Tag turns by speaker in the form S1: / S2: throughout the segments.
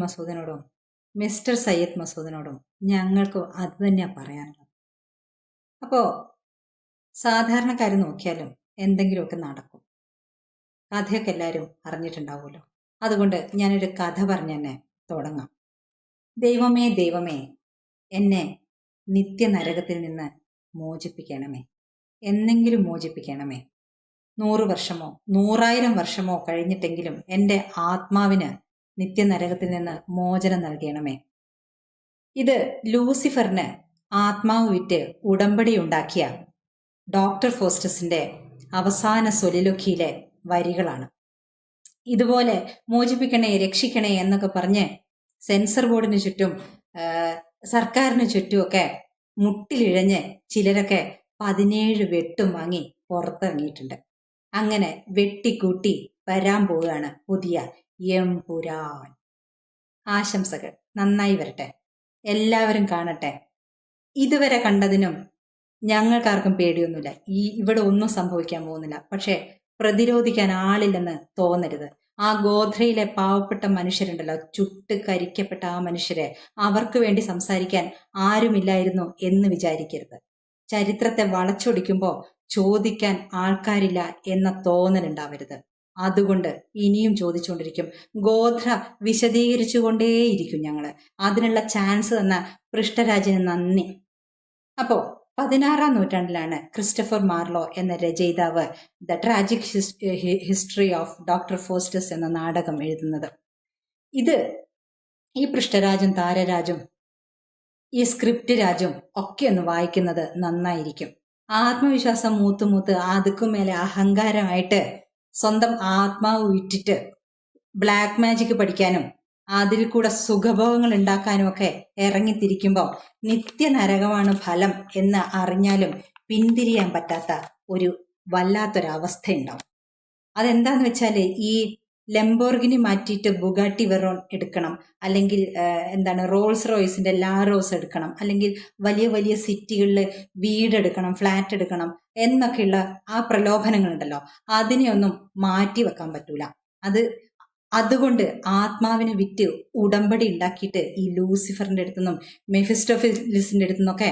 S1: മസൂദിനോടും mister Syed മസൂദിനോടും ഞങ്ങൾക്ക് അത് തന്നെയാണ് പറയാനുള്ളത്. അപ്പോൾ സാധാരണക്കാർ നോക്കിയാലും എന്തെങ്കിലുമൊക്കെ നടക്കും. കഥയൊക്കെ എല്ലാവരും അറിഞ്ഞിട്ടുണ്ടാവുമല്ലോ. അതുകൊണ്ട് ഞാനൊരു കഥ പറഞ്ഞു തന്നെ തുടങ്ങാം. ദൈവമേ ദൈവമേ എന്നെ നിത്യനരകത്തിൽ നിന്ന് മോചിപ്പിക്കണമേ. എന്നെങ്കിലും മോചിപ്പിക്കണമേ. നൂറ് വർഷമോ നൂറായിരം വർഷമോ കഴിഞ്ഞിട്ടെങ്കിലും എന്റെ ആത്മാവിന് നിത്യനരകത്തിൽ നിന്ന് മോചനം നൽകണമേ. ഇത് ലൂസിഫറിന് ആത്മാവ് വിറ്റ് ഉടമ്പടി ഉണ്ടാക്കിയ ഡോക്ടർ ഫോസ്റ്റസിന്റെ അവസാന സൊലിലൊക്കിയിലെ വരികളാണ്. ഇതുപോലെ മോചിപ്പിക്കണേ രക്ഷിക്കണേ എന്നൊക്കെ പറഞ്ഞ് സെൻസർ ബോർഡിന് ചുറ്റും സർക്കാരിന് ചുറ്റുമൊക്കെ മുട്ടിലിഴഞ്ഞ് ചിലരൊക്കെ പതിനേഴ് വെട്ടും വാങ്ങി പുറത്തിറങ്ങിയിട്ടുണ്ട്. അങ്ങനെ വെട്ടിക്കൂട്ടി വരാൻ പോവുകയാണ് പുതിയ എംപുരാൻ ആശംസകൾ. നന്നായി വരട്ടെ. എല്ലാവരും കാണട്ടെ. ഇതുവരെ കണ്ടതിനും ഞങ്ങൾക്കാർക്കും പേടിയൊന്നുമില്ല. ഈ ഇവിടെ ഒന്നും സംഭവിക്കാൻ പോകുന്നില്ല. പക്ഷേ പ്രതിരോധിക്കാൻ ആളില്ലെന്ന് തോന്നരുത്. ആ ഗോധ്രയിലെ പാവപ്പെട്ട മനുഷ്യരുണ്ടല്ലോ. ചുട്ട് കരിക്കപ്പെട്ട ആ മനുഷ്യരെ അവർക്ക് വേണ്ടി സംസാരിക്കാൻ ആരുമില്ലായിരുന്നു എന്ന് വിചാരിക്കരുത്. ചരിത്രത്തെ വളച്ചൊടിക്കുമ്പോൾ ചോദിക്കാൻ ആൾക്കാരില്ല എന്ന തോന്നലുണ്ടാവരുത്. അതുകൊണ്ട് ഇനിയും ചോദിച്ചുകൊണ്ടിരിക്കും ഗോത്ര വിശദീകരിച്ചുകൊണ്ടേയിരിക്കും ഞങ്ങൾ അതിനുള്ള ചാൻസ് തന്ന പൃഷ്ഠരാജന് നന്ദി. അപ്പോ പതിനാറാം നൂറ്റാണ്ടിലാണ് ക്രിസ്റ്റഫർ മാർലോ എന്ന രചയിതാവ് the tragic history of doctor Faustus എന്ന നാടകം എഴുതുന്നത്. ഇത് ഈ പൃഷ്ഠരാജും താരരാജും ഈ സ്ക്രിപ്റ്റ് രാജും ഒക്കെ ഒന്ന് വായിക്കുന്നത് നന്നായിരിക്കും. ആത്മവിശ്വാസം മൂത്തുമൂത്ത് അതുക്കുമേലെ അതുക്കും മേലെ അഹങ്കാരമായിട്ട് സ്വന്തം ആത്മാവ് വിറ്റിട്ട് ബ്ലാക്ക് മാജിക് പഠിക്കാനും അതിൽ കൂടെ സുഖഭോഗങ്ങൾ ഉണ്ടാക്കാനും ഒക്കെ ഇറങ്ങിത്തിരിക്കുമ്പോൾ നിത്യനരകമാണ് ഫലം എന്ന് അറിഞ്ഞാലും പിന്തിരിയാൻ പറ്റാത്ത ഒരു വല്ലാത്തൊരവസ്ഥയുണ്ടാവും. അതെന്താന്ന് വെച്ചാൽ ഈ ലംബോർഗിനി മാറ്റിയിട്ട് ബുഗാട്ടി വെറോൺ എടുക്കണം. അല്ലെങ്കിൽ എന്താണ് റോൾസ് റോയ്സിന്റെ ലാറോസ് എടുക്കണം. അല്ലെങ്കിൽ വലിയ വലിയ സിറ്റികളിൽ വീടെടുക്കണം ഫ്ലാറ്റ് എടുക്കണം എന്നൊക്കെയുള്ള ആ പ്രലോഭനങ്ങളുണ്ടല്ലോ. അതിനെയൊന്നും മാറ്റി വെക്കാൻ പറ്റൂല. അത് അതുകൊണ്ട് ആത്മാവിനെ വിറ്റ് ഉടമ്പടി ഉണ്ടാക്കിയിട്ട് ഈ ലൂസിഫറിന്റെ അടുത്തുനിന്നും മെഫിസ്റ്റോഫിലിസിന്റെ അടുത്തുനിന്നൊക്കെ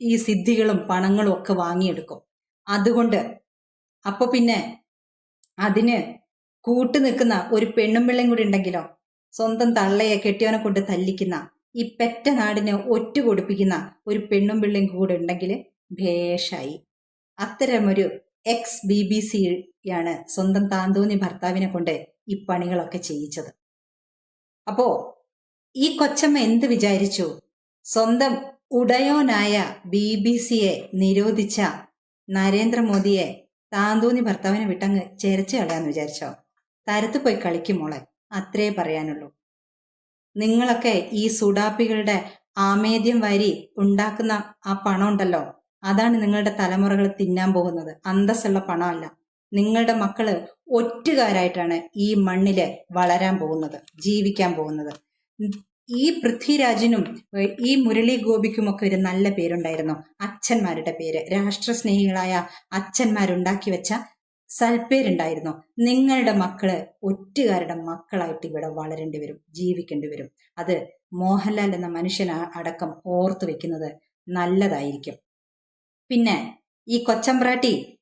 S1: ഈ സിദ്ധികളും പണങ്ങളും ഒക്കെ വാങ്ങിയെടുക്കും. അതുകൊണ്ട് അപ്പൊ പിന്നെ അതിന് കൂട്ടു നിൽക്കുന്ന ഒരു പെണ്ണും പിള്ളയും കൂടി ഉണ്ടെങ്കിലോ? സ്വന്തം തള്ളയെ കെട്ടിയവനെ കൊണ്ട് തല്ലിക്കുന്ന ഈ പെറ്റ നാടിനെ ഒറ്റ കൊടുപ്പിക്കുന്ന ഒരു പെണ്ണും പിള്ളയും കൂടെ ഉണ്ടെങ്കിൽ ഭേഷായി. അത്തരമൊരു എക്സ് ബി ബി സിയാണ് സ്വന്തം താന്തോന്നി ഭർത്താവിനെ കൊണ്ട് ഈ പണികളൊക്കെ ചെയ്യിച്ചത്. അപ്പോ ഈ കൊച്ചമ്മ എന്ത് വിചാരിച്ചു? സ്വന്തം ഉടയോനായ ബി ബി സിയെ നിരോധിച്ച നരേന്ദ്രമോദിയെ താന്തോന്നി ഭർത്താവിനെ വിട്ടങ്ങ് ചെരച്ച് കളയാന്ന് വിചാരിച്ചോ? തരത്ത് പോയി കളിക്കും മോളെ അത്രേ പറയാനുള്ളൂ. നിങ്ങളൊക്കെ ഈ സുഡാപ്പികളുടെ ആമേദ്യം വാരി ഉണ്ടാക്കുന്ന ആ പണം ഉണ്ടല്ലോ അതാണ് നിങ്ങളുടെ തലമുറകൾ തിന്നാൻ പോകുന്നത്. അന്തസ്സുള്ള പണമല്ല. നിങ്ങളുടെ മക്കൾ ഒറ്റുകാരായിട്ടാണ് ഈ മണ്ണിൽ വളരാൻ പോകുന്നത് ജീവിക്കാൻ പോകുന്നത്. ഈ പൃഥ്വിരാജിനും ഈ മുരളി ഗോപിക്കുമൊക്കെ ഒരു നല്ല പേരുണ്ടായിരുന്നു. അച്ഛന്മാരുടെ പേര്. രാഷ്ട്രസ്നേഹികളായ അച്ഛന്മാരുണ്ടാക്കി വെച്ച സൽപ്പേരുണ്ടായിരുന്നു. നിങ്ങളുടെ മക്കൾ ഒറ്റുകാരുടെ മക്കളായിട്ട് ഇവിടെ വളരേണ്ടി വരും ജീവിക്കേണ്ടി വരും. അത് മോഹൻലാൽ എന്ന മനുഷ്യൻ അടക്കം ഓർത്തു വെക്കുന്നത് നല്ലതായിരിക്കും. പിന്നെ ഈ കൊച്ചമ്പ്രാട്ടി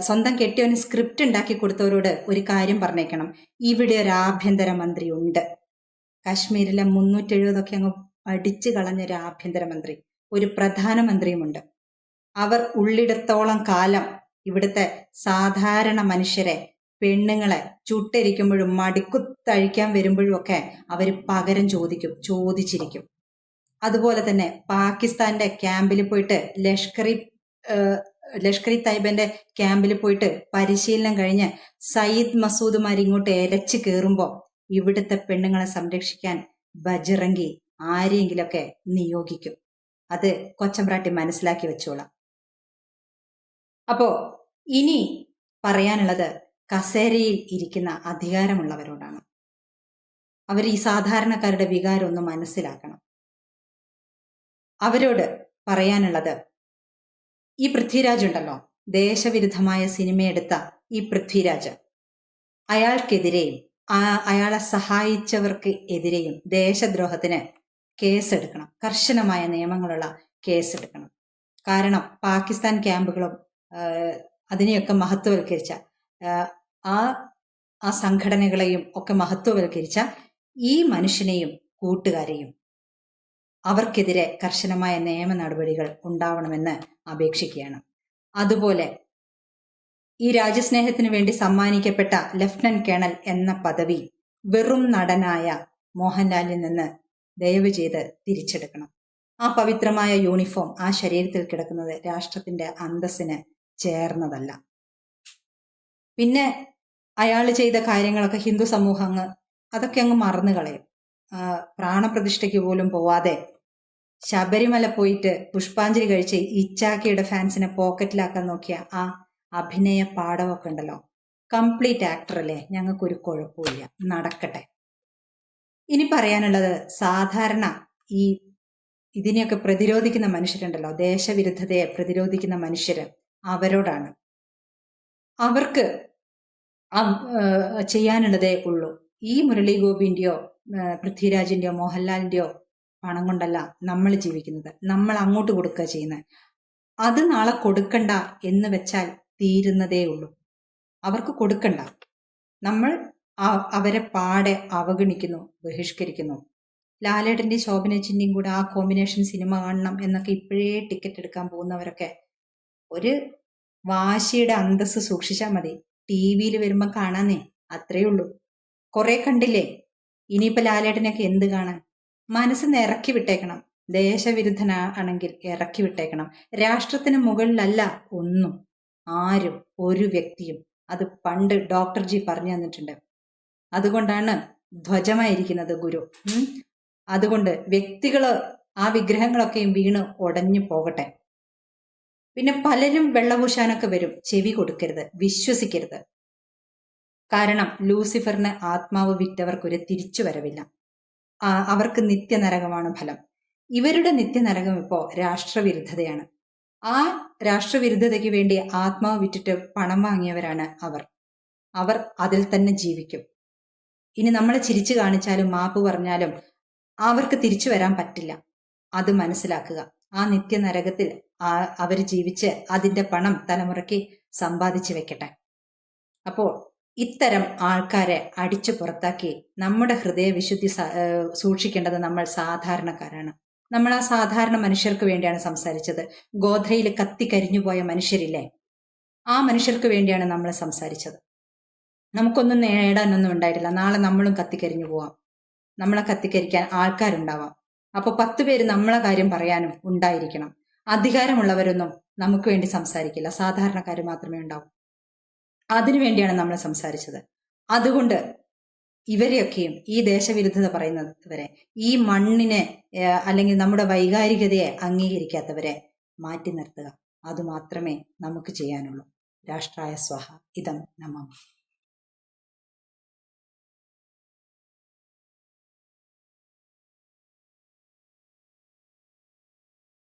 S1: സ്വന്തം കെട്ടിയവന് സ്ക്രിപ്റ്റ് ഉണ്ടാക്കി കൊടുത്തവരോട് ഒരു കാര്യം പറഞ്ഞേക്കണം. ഇവിടെ ഒരു ആഭ്യന്തര മന്ത്രി ഉണ്ട് കാശ്മീരിലെ മുന്നൂറ്റി എഴുപതൊക്കെ അങ്ങ് അടിച്ചു കളഞ്ഞ ഒരു ആഭ്യന്തരമന്ത്രി ഒരു പ്രധാനമന്ത്രിയുമുണ്ട്. അവർ ഉള്ളിടത്തോളം കാലം ഇവിടുത്തെ സാധാരണ മനുഷ്യരെ പെണ്ണുങ്ങളെ ചുട്ടരിക്കുമ്പോഴും മടിക്കുത്തഴിക്കാൻ വരുമ്പോഴും ഒക്കെ അവർ പകരം ചോദിക്കും ചോദിച്ചിരിക്കും. അതുപോലെ തന്നെ പാകിസ്ഥാന്റെ ക്യാമ്പിൽ പോയിട്ട് ലഷ്കറി ലഷ്കറി തൈബന്റെ ക്യാമ്പിൽ പോയിട്ട് പരിശീലനം കഴിഞ്ഞ് സയ്യിദ് മസൂദുമാർ ഇങ്ങോട്ട് എരച്ച് കയറുമ്പോൾ ഇവിടുത്തെ പെണ്ണുങ്ങളെ സംരക്ഷിക്കാൻ ബജറങ്കി ആരെയെങ്കിലൊക്കെ നിയോഗിക്കും. അത് കൊച്ചമ്പ്രാട്ടി മനസ്സിലാക്കി വെച്ചോളാം. അപ്പോ ഇനി പറയാനുള്ളത് കസേരയിൽ ഇരിക്കുന്ന അധികാരമുള്ളവരോടാണ്. അവർ ഈ സാധാരണക്കാരുടെ വികാരം ഒന്ന് മനസ്സിലാക്കണം. അവരോട് പറയാനുള്ളത് ഈ പൃഥ്വിരാജ് ഉണ്ടല്ലോ ദേശവിരുദ്ധമായ സിനിമയെടുത്ത ഈ പൃഥ്വിരാജ്. അയാൾക്കെതിരെയും അയാളെ സഹായിച്ചവർക്ക് എതിരെയും ദേശദ്രോഹത്തിന് കേസെടുക്കണം. കർശനമായ നിയമങ്ങളുള്ള കേസെടുക്കണം. കാരണം പാകിസ്ഥാൻ ക്യാമ്പുകളും ആ, അതിനെയൊക്കെ മഹത്വവൽക്കരിച്ച ആ, ആ ആ സംഘടനകളെയും ഒക്കെ മഹത്വവൽക്കരിച്ച ഈ മനുഷ്യനെയും കൂട്ടുകാരെയും അവർക്കെതിരെ കർശനമായ നിയമ നടപടികൾ ഉണ്ടാവണമെന്ന് അപേക്ഷിക്കുകയാണ്. അതുപോലെ ഈ രാജ്യസ്നേഹത്തിന് വേണ്ടി സമ്മാനിക്കപ്പെട്ട ലഫ്റ്റനന്റ് കേണൽ എന്ന പദവി വെറും നടനായ മോഹൻലാലിൽ നിന്ന് ദയവ് ചെയ്ത് തിരിച്ചെടുക്കണം. ആ പവിത്രമായ യൂണിഫോം ആ ശരീരത്തിൽ കിടക്കുന്നത് രാഷ്ട്രത്തിന്റെ അന്തസ്സിന് ചേർന്നതല്ല. പിന്നെ അയാൾ ചെയ്ത കാര്യങ്ങളൊക്കെ ഹിന്ദു സമൂഹങ്ങൾ അതൊക്കെ അങ്ങ് മറന്നു കളയും. പ്രാണപ്രതിഷ്ഠയ്ക്ക് പോലും പോവാതെ ശബരിമല പോയിട്ട് പുഷ്പാഞ്ജലി കഴിച്ച് ഇച്ചാക്കിയുടെ ഫാൻസിനെ പോക്കറ്റിലാക്കാൻ നോക്കിയ ആ അഭിനയ പാഠമൊക്കെ ഉണ്ടല്ലോ. കംപ്ലീറ്റ് ആക്ടർ അല്ലേ? ഞങ്ങൾക്കൊരു കുഴപ്പമില്ല നടക്കട്ടെ. ഇനി പറയാനുള്ളത് സാധാരണ ഈ ഇതിനെയൊക്കെ പ്രതിരോധിക്കുന്ന മനുഷ്യരുണ്ടല്ലോ. ദേശവിരുദ്ധതയെ പ്രതിരോധിക്കുന്ന മനുഷ്യർ അവരോടാണ്. അവർക്ക് ചെയ്യാനുള്ളതേ ഉള്ളൂ. ഈ മുരളി ഗോപിന്റെയോ പൃഥ്വിരാജിന്റെയോ മോഹൻലാലിന്റെയോ പണം കൊണ്ടല്ല നമ്മൾ ജീവിക്കുന്നത്. നമ്മൾ അങ്ങോട്ട് കൊടുക്കുക ചെയ്യുന്നത്. അത് നാളെ കൊടുക്കണ്ട എന്ന് വെച്ചാൽ തീരുന്നതേ ഉള്ളൂ. അവർക്ക് കൊടുക്കണ്ട. നമ്മൾ അവരെ പാടെ അവഗണിക്കുന്നു ബഹിഷ്കരിക്കുന്നു. ലാലേട്ടന്റെ ശോഭനച്ചിന്റെയും കൂടെ ആ കോമ്പിനേഷൻ സിനിമ കാണണം എന്നൊക്കെ ഇപ്പോഴേ ടിക്കറ്റ് എടുക്കാൻ പോകുന്നവരൊക്കെ ഒരു വാശിയുടെ അന്തസ്സ് സൂക്ഷിച്ചാൽ മതി. ടി വിയിൽ വരുമ്പോൾ കാണാന്നേ അത്രയേ ഉള്ളൂ. കുറേ കണ്ടില്ലേ? ഇനിയിപ്പോൾ ലാലേട്ടനൊക്കെ എന്ത് കാണാൻ? മനസ്സ് നിറക്കി വിട്ടേക്കണം. ദേശവിരുദ്ധനാണെങ്കിൽ ഇറക്കി വിട്ടേക്കണം. രാഷ്ട്രത്തിന് മുകളിലല്ല ഒന്നും. ആരും ഒരു വ്യക്തിയും. അത് പണ്ട് ഡോക്ടർ ജി പറഞ്ഞു തന്നിട്ടുണ്ട്. അതുകൊണ്ടാണ് ധ്വജമായിരിക്കുന്നത് ഗുരു. അതുകൊണ്ട് വ്യക്തികൾ ആ വിഗ്രഹങ്ങളൊക്കെയും വീണ് ഉടഞ്ഞു പോകട്ടെ. പിന്നെ പലരും വെള്ളപൂശാനൊക്കെ വരും. ചെവി കൊടുക്കരുത്. വിശ്വസിക്കരുത്. കാരണം ലൂസിഫറിന് ആത്മാവ് വിറ്റവർക്കൊരു തിരിച്ചു വരവില്ല അവർക്ക് നിത്യനരകമാണ് ഫലം. ഇവരുടെ നിത്യനരകം ഇപ്പോ രാഷ്ട്രവിരുദ്ധതയാണ്. ആ രാഷ്ട്രവിരുദ്ധതയ്ക്ക് വേണ്ടി ആത്മാവ് വിറ്റിട്ട് പണം വാങ്ങിയവരാണ് അവർ. അവർ അതിൽ തന്നെ ജീവിക്കും. ഇനി നമ്മളെ ചിരിച്ചു കാണിച്ചാലും മാപ്പ് പറഞ്ഞാലും അവർക്ക് തിരിച്ചു വരാൻ പറ്റില്ല. അത് മനസ്സിലാക്കുക. ആ നിത്യനരകത്തിൽ അവർ ജീവിച്ച് അതിന്റെ പണം തലമുറയ്ക്ക് സമ്പാദിച്ചു വെക്കട്ടെ. അപ്പോൾ ഇത്തരം ആൾക്കാരെ അടിച്ചു പുറത്താക്കി നമ്മുടെ ഹൃദയവിശുദ്ധി സൂക്ഷിക്കേണ്ടത് നമ്മൾ സാധാരണക്കാരാണ്. നമ്മൾ ആ സാധാരണ മനുഷ്യർക്ക് വേണ്ടിയാണ് സംസാരിച്ചത്. ഗോധ്രയിൽ കത്തിക്കരിഞ്ഞു പോയ മനുഷ്യരില്ലേ? ആ മനുഷ്യർക്ക് വേണ്ടിയാണ് നമ്മൾ സംസാരിച്ചത്. നമുക്കൊന്നും നേടാനൊന്നും ഉണ്ടായിട്ടില്ല. നാളെ നമ്മളും കത്തിക്കരിഞ്ഞു പോവാം. നമ്മളെ കത്തിക്കരിക്കാൻ ആൾക്കാരുണ്ടാവാം. അപ്പൊ പത്ത് പേര് നമ്മളെ കാര്യം പറയാനും ഉണ്ടായിരിക്കണം. അധികാരമുള്ളവരൊന്നും നമുക്ക് വേണ്ടി സംസാരിക്കില്ല. സാധാരണക്കാർ മാത്രമേ ഉണ്ടാവൂ. അതിനു വേണ്ടിയാണ് നമ്മൾ സംസാരിച്ചത്. അതുകൊണ്ട് ഇവരെയൊക്കെയും ഈ ദേശവിരുദ്ധത പറയുന്നവരെ ഈ മണ്ണിനെ അല്ലെങ്കിൽ നമ്മുടെ വൈകാരികതയെ അംഗീകരിക്കാത്തവരെ മാറ്റി നിർത്തുക. അതുമാത്രമേ നമുക്ക് ചെയ്യാനുള്ളൂ. രാഷ്ട്രായ സ്വഹ. ഇതം നമം.